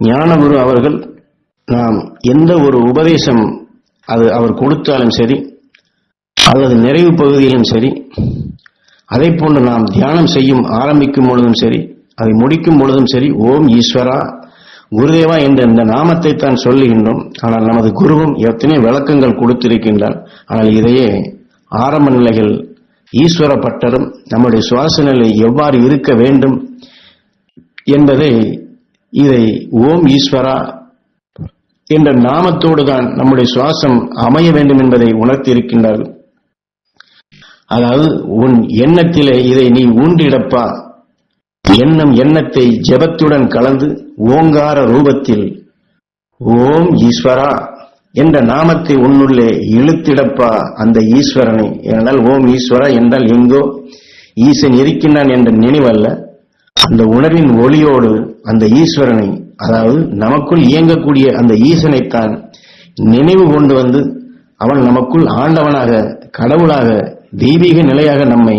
ஞானகுரு அவர்கள் நாம் எந்த ஒரு உபதேசம் அது அவர் கொடுத்தாலும் சரி அல்லது நிறைவு பகுதியிலும் சரி அதை போன்று நாம் தியானம் செய்யும் ஆரம்பிக்கும் பொழுதும் சரி அதை முடிக்கும் பொழுதும் சரி ஓம் ஈஸ்வரா குருதேவா என்ற இந்த நாமத்தை தான் சொல்லுகின்றோம். ஆனால் நமது குருவும் எத்தனை விளக்கங்கள் கொடுத்திருக்கின்றார். ஆனால் இதையே ஆரம்ப நிலைகள் ஈஸ்வர பட்டரும் நம்முடைய சுவாச நிலை எவ்வாறு இருக்க வேண்டும் என்பதை இதை ஓம் ஈஸ்வரா என்ற நாமத்தோடு தான் நம்முடைய சுவாசம் அமைய வேண்டும் என்பதை உணர்த்தி இருக்கின்றார்கள் அதாவது உன் எண்ணத்திலே இதை நீ ஊன்றிடப்பா. எண்ணம் எண்ணத்தை ஜெபத்துடன் கலந்து ஓங்கார ரூபத்தில் ஓம் ஈஸ்வரா என்ற நாமத்தை உன்னுள்ளே இழுத்திடப்பா அந்த ஈஸ்வரனை. ஏனால் ஓம் ஈஸ்வரா என்றால் எங்கோ ஈசன் இருக்கின்றான் என்ற நினைவல்ல. அந்த உணர்வின் ஒளியோடு அந்த ஈஸ்வரனை அதாவது நமக்குள் இயங்கக்கூடிய அந்த ஈசனைத்தான் நினைவு கொண்டு வந்து அவன் நமக்குள் ஆண்டவனாக கடவுளாக தெய்வீக நிலையாக நம்மை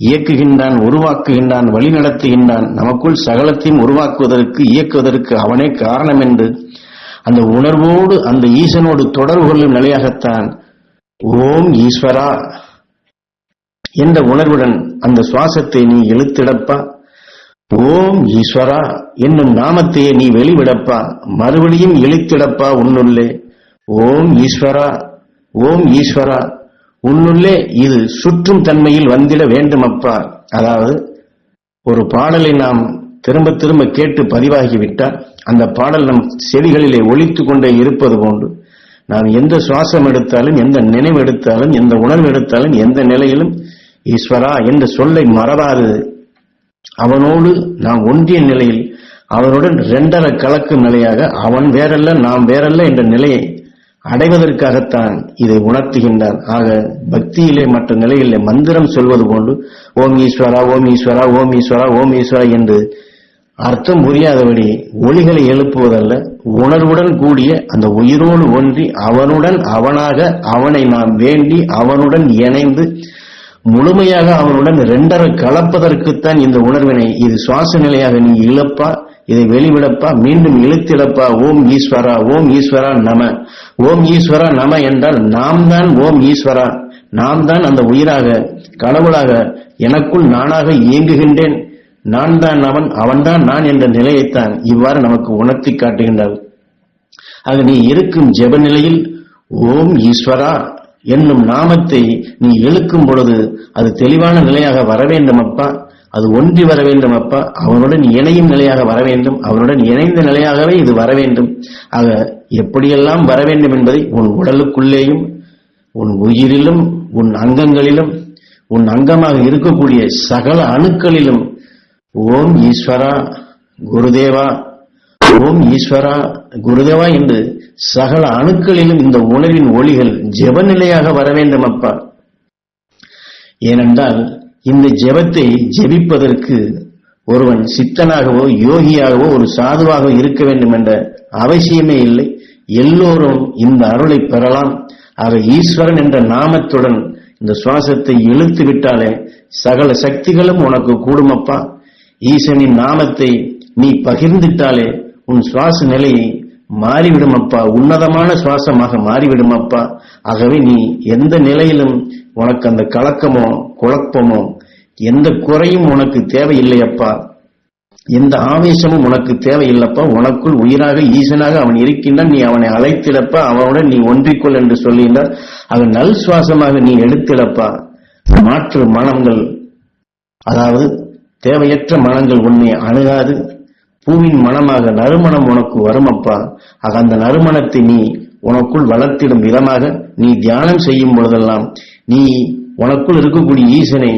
இயக்குகின்றான் உருவாக்குகின்றான் வழிநடத்துகின்றான் நமக்குள் சகலத்தையும் உருவாக்குவதற்கு இயக்குவதற்கு அவனே காரணம் என்று அந்த உணர்வோடு அந்த ஈசனோடு தொடர்பு கொள்ளும் நிலையாகத்தான் ஓம் ஈஸ்வரா என்ற உணர்வுடன் அந்த சுவாசத்தை நீ இழுத்திடப்பா ஓம் ஈஸ்வரா என்னும் நாமத்தையே நீ வெளிவிடப்பா மறுபடியும் இழித்திடப்பா உன்னுள்ளே. ஓம் ஈஸ்வரா ஓம் ஈஸ்வரா உன்னுள்ளே இது சுற்றும் தன்மையில் வந்திட வேண்டுமப்பா. அதாவது ஒரு பாடலை நாம் திரும்ப திரும்ப கேட்டு பதிவாகிவிட்டால் அந்த பாடல் நம் செவிகளிலே ஒழித்து கொண்டே இருப்பது போன்று நாம் எந்த சுவாசம் எடுத்தாலும் எந்த நினைவு எடுத்தாலும் எந்த உணர்வு எடுத்தாலும் எந்த நிலையிலும் ஈஸ்வரா என்ற சொல்லை மறவாது. அவனோடு நாம் ஒன்றிய நிலையில் அவனுடன் இரண்டரை கலக்கும் நிலையாக அவன் வேறல்ல நாம் வேறல்ல என்ற நிலையை அடைவதற்காகத்தான் இதை உணர்த்துகின்றார் ஆக பக்தியிலே மற்ற நிலையிலே மந்திரம் சொல்வது போன்று ஓம் ஈஸ்வரா ஓம் ஈஸ்வரா ஓம் ஈஸ்வரா ஓம் ஈஸ்வரா என்று அர்த்தம் புரியாதபடி ஒளிகளை எழுப்புவதல்ல உணர்வுடன் கூடிய அந்த உயிரோடு ஒன்றி அவனுடன் அவனாக அவனை நாம் வேண்டி அவனுடன் இணைந்து முழுமையாக அவனுடன் ரெண்டரை கலப்பதற்குத்தான் இந்த உணர்வினை இது சுவாச நிலையாக நீ இழப்பா இதை வெளிவிடப்பா மீண்டும் இழுத்திடப்பா ஓம் ஈஸ்வரா ஓம் ஈஸ்வரா நம. ஓம் ஈஸ்வரா நம என்றால் நாம் தான் ஓம் ஈஸ்வரா. நாம் தான் அந்த உயிராக கடவுளாக எனக்குள் நானாக இயங்குகின்றேன். நான் தான் அவன் அவன்தான் நான் என்ற நிலையைத்தான் இவ்வாறு நமக்கு உணர்த்தி காட்டுகின்றார் ஆக நீ இருக்கும் ஜெப நிலையில் ஓம் ஈஸ்வரா என்னும் நாமத்தை நீ எழுக்கும் பொழுது அது தெளிவான நிலையாக வர வேண்டும் அப்பா. அது ஒன்றி வர வேண்டும் அப்பா. அவனுடன் இணையும் நிலையாக வர வேண்டும். அவனுடன் இணைந்த நிலையாகவே இது வர வேண்டும். ஆக எப்படியெல்லாம் வர வேண்டும் என்பதை உன் உடலுக்குள்ளேயும் உன் உயிரிலும் உன் அங்கங்களிலும் உன் அங்கமாக இருக்கக்கூடிய சகல அணுக்களிலும் ஓம் ஈஸ்வரா குருதேவா ஓம் ஈஸ்வரா குருதேவா என்று சகல அணுக்களிலும் இந்த உணர்வின் ஒளிகள் ஜெபநிலையாக வர வேண்டும் அப்பா. ஏனென்றால் இந்த ஜெபத்தை ஜெபிப்பதற்கு ஒருவன் சித்தனாகவோ யோகியாகவோ ஒரு சாதுவாக இருக்க வேண்டும் என்ற அவசியமே இல்லை. எல்லோரும் இந்த அருளை பெறலாம். ஆக ஈஸ்வரன் என்ற நாமத்துடன் இந்த சுவாசத்தை இழுத்து விட்டாலே சகல சக்திகளும் உனக்கு கூடுமப்பா ஈசனின் நாமத்தை நீ பகிர்ந்துட்டாலே உன் சுவாச நிலையை மாறிவிடும் அப்பா உன்னதமான சுவாசமாக மாறிவிடும் அப்பா ஆகவே நீ எந்த நிலையிலும் உனக்கு அந்த கலக்கமோ குழப்பமோ எந்த குறையும் உனக்கு தேவையில்லை அப்பா எந்த ஆவேசமும் உனக்கு தேவையில்லப்பா. உனக்குள் உயிராக ஈசனாக அவன் இருக்கின்றான். நீ அவனை அழைத்திடப்பா. அவனுடன் நீ ஒன்றிக்கொள் என்று சொல்லுகின்றார் அவன் நல் சுவாசமாக நீ எடுத்திடப்பா. மாற்று மனங்கள் அதாவது தேவையற்ற மனங்கள் உன்னை அணுகாது. பூவின் மனமாக நறுமணம் உனக்கு வருமப்பா. ஆக அந்த நறுமணத்தை நீ உனக்குள் வளர்த்திடும் விதமாக நீ தியானம் செய்யும் பொழுதெல்லாம் நீ உனக்குள் இருக்கக்கூடிய ஈசனை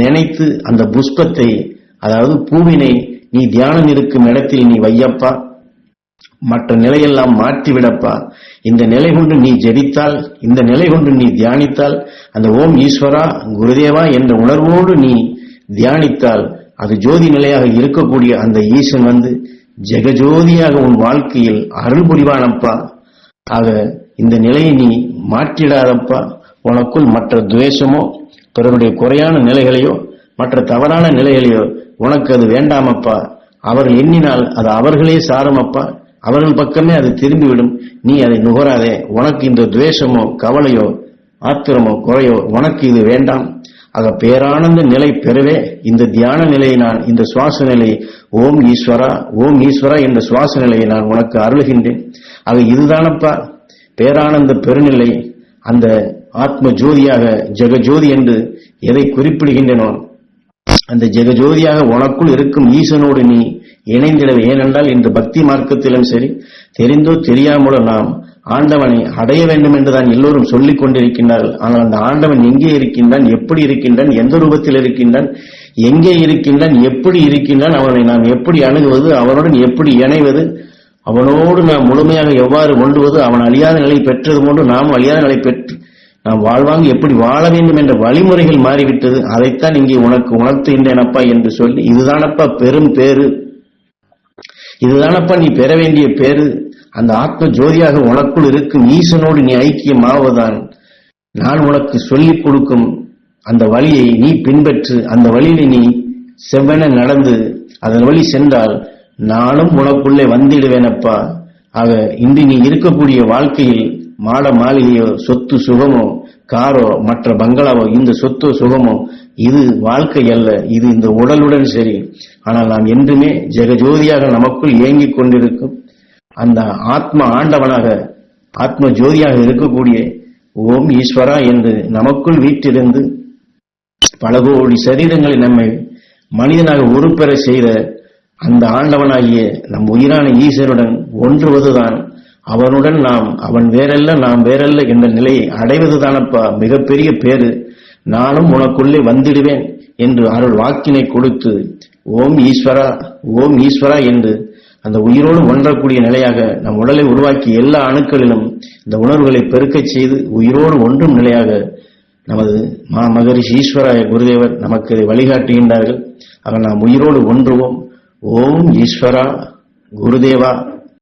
நினைத்து அந்த புஷ்பத்தை அதாவது பூவினை நீ தியானம் இருக்கும் இடத்தில் நீ வையப்பா. மற்ற நிலையெல்லாம் மாற்றிவிடப்பா. இந்த நிலை கொண்டு நீ ஜெபித்தால் இந்த நிலை கொண்டு நீ தியானித்தால் அந்த ஓம் ஈஸ்வரா குருதேவா என்ற உணர்வோடு நீ தியானித்தால் அது ஜோதி நிலையாக இருக்கக்கூடிய அந்த ஈசன் வந்து ஜெகஜோதியாக உன் வாழ்க்கையில் அருள் புரிவானப்பா. ஆக இந்த நிலையை நீ மாற்றிடாதப்பா. உனக்குள் மற்ற துவேஷமோ பிறருடைய குறையான நிலைகளையோ மற்ற தவறான நிலைகளையோ உனக்கு அது வேண்டாமப்பா. அவர்கள் எண்ணினால் அது அவர்களே சாரமப்பா. அவர்கள் பக்கமே அது திரும்பிவிடும். நீ அதை நுகராதே. உனக்கு இந்த துவேஷமோ கவலையோ ஆத்திரமோ குறையோ உனக்கு இது வேண்டாம். ஆக பேரானந்த நிலை பெறவே இந்த தியான நிலையை நான் இந்த சுவாச நிலை ஓம் ஈஸ்வரா ஓம் ஈஸ்வரா என்ற சுவாச நிலையை நான் உனக்கு அருளுகின்றேன். ஆக இதுதானப்பா பேரானந்த பெருநிலை அந்த ஆத்ம ஜோதியாக ஜெகஜோதி என்று எதை குறிப்பிடுகின்றனோ அந்த ஜெகஜோதியாக உனக்குள் இருக்கும் ஈசனோடு நீ இணைந்திடவே. ஏனென்றால் இந்த பக்தி மார்க்கத்திலும் சரி தெரிந்தோ தெரியாமலோ நாம் ஆண்டவனை அடைய வேண்டும் என்றுதான் எல்லோரும் சொல்லிக் கொண்டிருக்கின்றார்கள். ஆனால் அந்த ஆண்டவன் எங்கே இருக்கின்றான் எப்படி இருக்கின்றான் எந்த ரூபத்தில் இருக்கின்றான் எங்கே இருக்கின்றான் எப்படி இருக்கின்றான் அவனை நாம் எப்படி அணுகுவது அவனுடன் எப்படி இணைவது அவனோடு நாம் முழுமையாக எவ்வாறு கொண்டுவது அவன் அழியாத நிலை பெற்றது போன்று நாம் அழியாத நிலை பெற்று நாம் வாழ்வாங்க எப்படி வாழ வேண்டும் என்ற வழிமுறைகள் மாறிவிட்டது. அதைத்தான் இங்கே உனக்கு உணர்த்துகின்றேனப்பா என்று சொல்லி இதுதானப்பா பெரும் பேரு இதுதானப்பா நீ பெற வேண்டிய பேரு அந்த ஆத்ம ஜோதியாக உனக்குள் இருக்கும் ஈசனோடு நீ ஐக்கியமாவதான் நான் உனக்கு சொல்லிக் கொடுக்கும் அந்த வழியை நீ பின்பற்று அந்த வழியில நீ செவ்வென நடந்து அதன் வழி சென்றால் நானும் உனக்குள்ளே வந்திடுவேனப்பா. ஆக இன்று நீ இருக்கக்கூடிய வாழ்க்கையில் மாட மாளிகையோ சொத்து சுகமோ காரோ மற்ற பங்களாவோ இந்த சொத்து சுகமோ இது வாழ்க்கை அல்ல இது இந்த உடலுடன் சரி. ஆனால் நாம் என்றுமே ஜெகஜோதியாக நமக்குள் இயங்கிக் கொண்டிருக்கும். அந்த ஆத்ம ஆண்டவனாக ஆத்ம ஜோதியாக இருக்கக்கூடிய ஓம் ஈஸ்வரா என்று நமக்குள் வீட்டிலிருந்து பல கோடி சரீரங்களை நம்மை மனிதனாக உருப்பெற செய்த அந்த ஆண்டவனாகிய நம் உயிரான ஈஸ்வருடன் ஒன்றுவதுதான். அவனுடன் நாம் அவன் வேறல்ல நாம் வேறல்ல என்ற நிலையை அடைவதுதானப்பா மிகப்பெரிய பேரு நானும் உனக்குள்ளே வந்திடுவேன் என்று அருள் வாக்கினை கொடுத்து ஓம் ஈஸ்வரா ஓம் ஈஸ்வரா என்று அந்த உயிரோடு ஒன்றக்கூடிய நிலையாக நம் உடலை உருவாக்கி எல்லா அணுக்களிலும் இந்த உணர்வுகளை பெருக்கச் செய்து உயிரோடு ஒன்றும் நிலையாக நமது மா மகரிஷி ஈஸ்வராய குருதேவர் நமக்கு இதை வழிகாட்டுகின்றார்கள். அவர் நாம் உயிரோடு ஒன்றுவோம். ஓம் ஈஸ்வரா குருதேவா